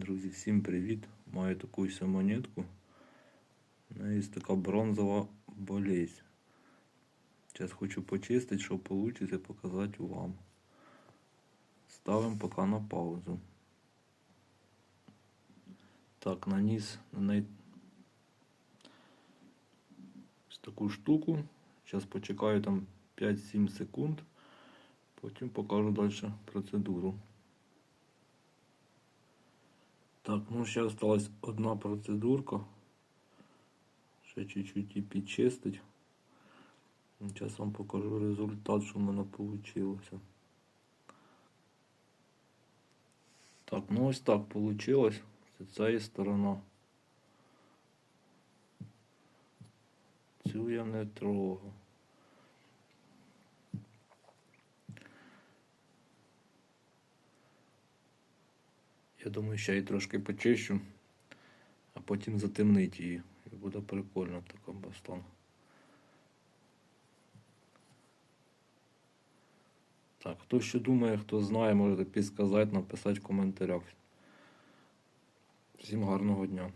Друзі, всім привіт! Маю таку монетку. У неї є така бронзова болезнь. Зараз хочу почистити, що вийде, показати вам. Ставимо поки на паузу. Так, наніс на неї ось таку штуку. Зараз почекаю там 5-7 секунд. Потім покажу далі процедуру. Так, ну ще осталась одна процедурка. Ще чуть-чуть і підчистить. Зараз вам покажу результат, що в мене вийшло. Так, ну ось так вийшло. З цієї сторона. Цю я не трогав. Я думаю, ще її трошки почищу, а потім затемнить її. І буде прикольно така бастон. Так, хто що думає, хто знає, можете підказати, написати в коментарях. Всім гарного дня.